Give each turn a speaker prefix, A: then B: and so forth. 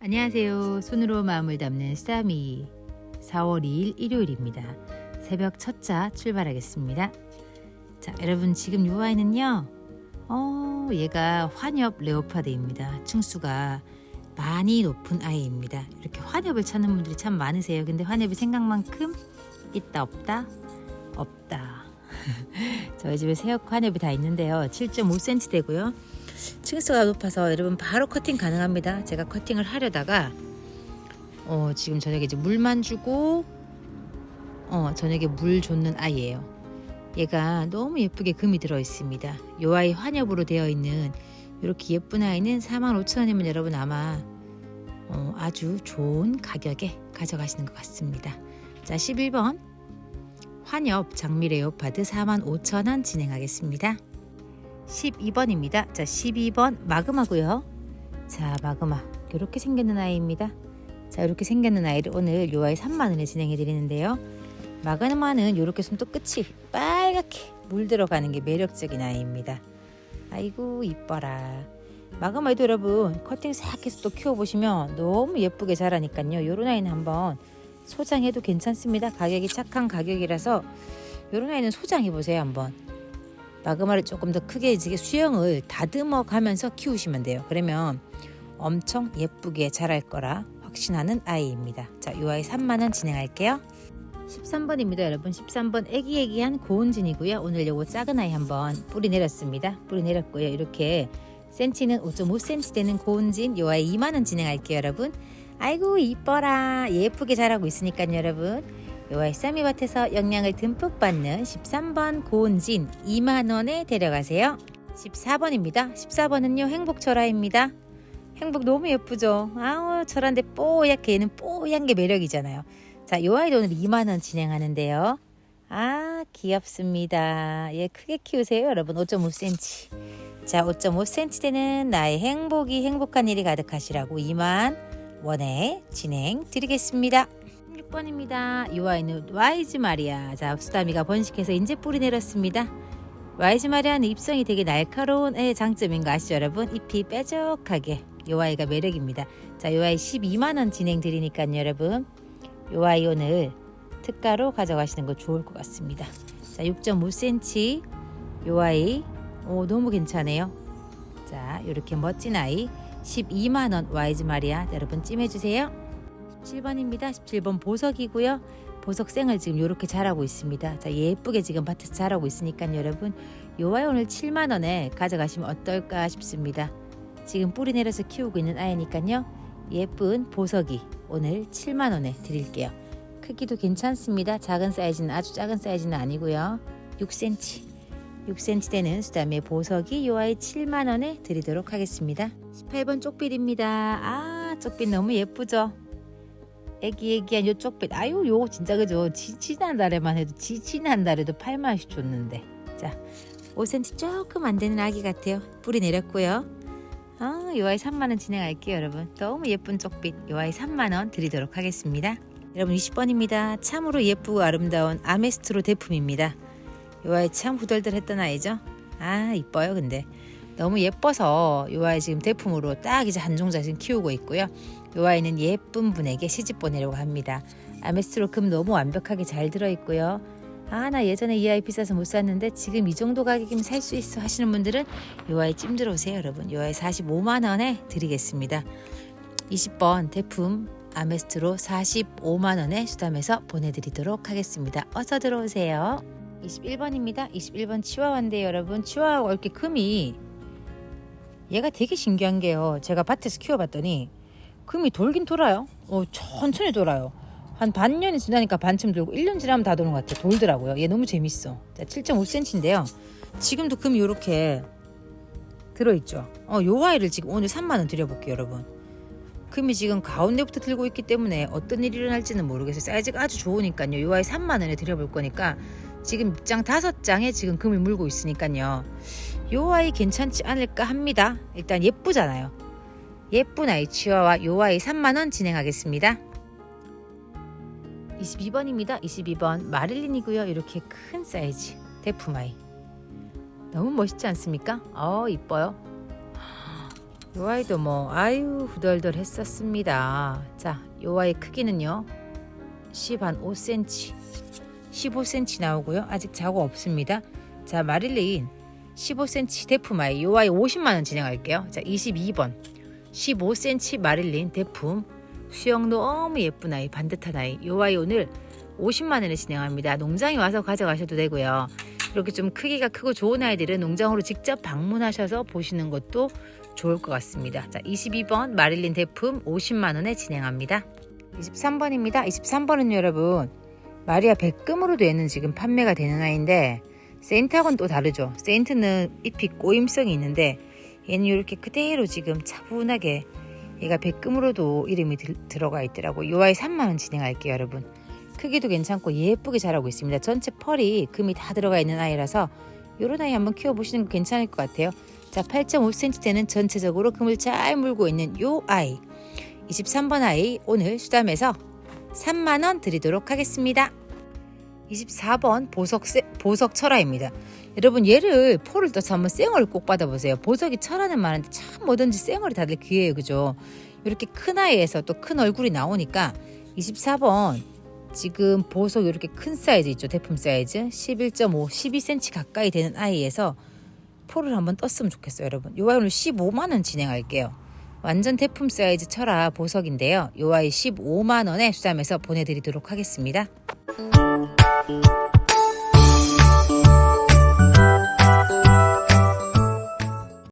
A: 안녕하세요. 손으로 마음을 담는 스타미 4월 2일 일요일입니다. 새벽 첫차 출발하겠습니다. 자, 여러분 지금 이 아이는요. 어, 얘가 환엽 레오파드입니다. 층수가 많이 높은 아이입니다. 이렇게 환엽을 찾는 분들이 참 많으세요. 근데 환엽이 생각만큼 있다 없다 없다. 저희 집에 새역 환엽이 다 있는데요. 7.5cm 되고요. 층수가 높아서 여러분 바로 커팅 가능합니다. 제가 커팅을 하려다가 어, 지금 저녁에 이제 물만 주고 어, 저녁에 물 줬는 아이예요. 얘가 너무 예쁘게 금이 들어 있습니다. 요 아이 환엽으로 되어 있는 이렇게 예쁜 아이는 45,000원이면 여러분 아마 어, 아주 좋은 가격에 가져가시는 것 같습니다. 자, 11번 환엽 장미 레오파드 45,000원 진행하겠습니다. 12번입니다. 자, 12번 마그마고요. 자, 마그마. 이렇게 생겼는 아이입니다. 자, 이렇게 생겼는 아이를 오늘 요 아이 3만 원에 진행해 드리는데요. 마그마는 이렇게 손톱 끝이 빨갛게 물 들어가는 게 매력적인 아이입니다. 아이고 이뻐라. 마그마도 여러분 커팅 싹 해서 또 키워보시면 너무 예쁘게 자라니까요. 요런 아이는 한번 소장해도 괜찮습니다. 가격이 착한 가격이라서 요런 아이는 소장해 보세요 한번. 마그마를 조금 더 크게 이제 수영을 다듬어 가면서 키우시면 돼요. 그러면 엄청 예쁘게 자랄 거라 확신하는 아이입니다. 자, 이 아이 3만 원 진행할게요. 13번입니다, 여러분. 13번 애기애기한 고운진이고요. 오늘 요거 작은 아이 한번 뿌리 내렸습니다. 뿌리 내렸고요. 이렇게 센치는 5.5cm 되는 고운진 요 아이 2만 원 진행할게요, 여러분. 아이고 이뻐라 예쁘게 자라고 있으니까요, 여러분. 요 아이 쌈이밭에서 영양을 듬뿍 받는 13번 고운진 2만원에 데려가세요. 14번입니다. 14번은요 행복철화입니다. 행복 너무 예쁘죠? 아우 철한데 뽀얗게 얘는 뽀얀 게 매력이잖아요. 자, 요 아이도 오늘 2만원 진행하는데요. 아 귀엽습니다. 얘 크게 키우세요 여러분 5.5cm. 자 5.5cm 되는 나의 행복이 행복한 일이 가득하시라고 2만 원에 진행 드리겠습니다. 16번입니다. 이 아이는 와이즈 마리아. 자, 수다미가 번식해서 인제 뿌리 내렸습니다. 와이즈 마리아는 입성이 되게 날카로운 애의 장점인 거 아시죠, 여러분? 잎이 뾰족하게. 이 아이가 매력입니다. 자, 이 아이 12만 원 진행 드리니까요, 여러분. 이 아이 오늘 특가로 가져가시는 거 좋을 것 같습니다. 자, 6.5cm. 이 아이. 오, 너무 괜찮아요. 자, 이렇게 멋진 아이 12만 원 와이즈 마리아 여러분 찜해 주세요. 17번입니다. 17번 보석이고요. 보석생을 지금 이렇게 자라고 있습니다. 자 예쁘게 지금 밭에서 자라고 있으니까 여러분 요아이 오늘 7만 원에 가져가시면 어떨까 싶습니다. 지금 뿌리 내려서 키우고 있는 아이니까요. 예쁜 보석이 오늘 7만 원에 드릴게요. 크기도 괜찮습니다. 작은 사이즈는 아주 작은 사이즈는 아니고요. 6cm 6cm 되는 수담의 보석이 요 아이 7만 원에 드리도록 하겠습니다. 18번 쪽빛입니다. 아 쪽빛 너무 예쁘죠? 애기애기한 요 쪽빛. 아유 요 진짜 그죠? 지, 지난 달에만 해도 지, 지난 달에도 8만 원씩 줬는데. 자 5cm 조금 안 되는 아기 같아요. 뿌리 내렸고요. 아 요 아이 3만 원 진행할게요 여러분. 너무 예쁜 쪽빛 요 아이 3만 원 드리도록 하겠습니다. 여러분 20번입니다. 참으로 예쁘고 아름다운 아메스트로 대품입니다 요 아이 참 후덜덜했던 아이죠 아 이뻐요 근데 너무 예뻐서 요 아이 지금 대품으로 딱 이제 한 종자 지금 키우고 있고요. 요 아이는 예쁜 분에게 시집 보내려고 합니다. 아메스트로 금 너무 완벽하게 잘 들어 있고요. 아 나 예전에 이 아이 비싸서 못 샀는데 지금 이 정도 가격이면 살 수 있어 하시는 분들은 요 아이 찜 들어오세요 여러분. 요 아이 45만 원에 드리겠습니다. 20번 대품 아메스트로 45만 원에 수담해서 보내드리도록 하겠습니다. 어서 들어오세요. 21번입니다. 21번 치와와인데 여러분 치와와 이렇게 금이 얘가 되게 신기한 게요. 제가 밭에서 키워봤더니 금이 돌긴 돌아요. 어, 천천히 돌아요. 한 반년이 지나니까 반쯤 돌고 1년 지나면 다 도는 것 같아요. 돌더라고요. 얘 너무 재밌어. 자, 7.5cm인데요. 지금도 금이 이렇게 들어있죠. 어, 요 아이를 지금 오늘 3만원 드려볼게요, 여러분. 금이 지금 가운데부터 들고 있기 때문에 어떤 일이 일어날지는 모르겠어요. 사이즈가 아주 좋으니까요. 요 아이 3만원에 드려볼 거니까 지금 입장 다섯 장에 지금 금을 물고 있으니까요. 요 아이 괜찮지 않을까 합니다. 일단 예쁘잖아요. 예쁜 아이 치와와 요 아이 3만원 진행하겠습니다. 22번입니다. 22번 마릴린이고요. 이렇게 큰 사이즈 대품 아이. 너무 멋있지 않습니까? 어 이뻐요. 요 아이도 뭐 아유 후덜덜 했었습니다. 자, 요 아이 크기는요. 10 한 5cm, 15cm 나오고요. 아직 자고 없습니다. 자, 마릴린 15cm 대품 아이 요 아이 50만 원 진행할게요. 자, 22번 15cm 마릴린 대품 수영 너무 예쁜 아이 반듯한 아이 요 아이 오늘 50만 원에 진행합니다. 농장에 와서 가져가셔도 되고요. 이렇게 좀 크기가 크고 좋은 아이들은 농장으로 직접 방문하셔서 보시는 것도 좋을 것 같습니다. 자, 22번 마릴린 대품 50만 원에 진행합니다. 23번입니다. 23번은 여러분 마리아 백금으로 되는 지금 판매가 되는 아이인데 세인트하고는 또 다르죠. 세인트는 잎이 꼬임성이 있는데 얘는 이렇게 그대로 지금 차분하게 얘가 백금으로도 이름이 들, 들어가 있더라고. 요 아이 3만 원 진행할게요, 여러분. 크기도 괜찮고 예쁘게 자라고 있습니다. 전체 펄이 금이 다 들어가 있는 아이라서 요런 아이 한번 키워보시는 거 괜찮을 것 같아요. 자, 8.5cm 되는 전체적으로 금을 잘 물고 있는 요 아이. 23번 아이 오늘 수담에서 3만 원 드리도록 하겠습니다. 24번 보석 세, 보석 철화입니다. 여러분 얘를 포를 떠서 한번 쌩얼을 꼭 받아보세요. 보석이 철화는 많은데 참 뭐든지 쌩얼이 다들 귀해요, 그죠? 이렇게 큰 아이에서 또 큰 얼굴이 나오니까 24번 지금 보석 이렇게 큰 사이즈 있죠, 대품 사이즈 11.5, 12cm 가까이 되는 아이에서 포를 한번 떴으면 좋겠어요, 여러분. 요 아이 오늘 15만 원 진행할게요. 완전 대품 사이즈 철화 보석인데요. 요 아이 15만 원에 수담해서 보내드리도록 하겠습니다. you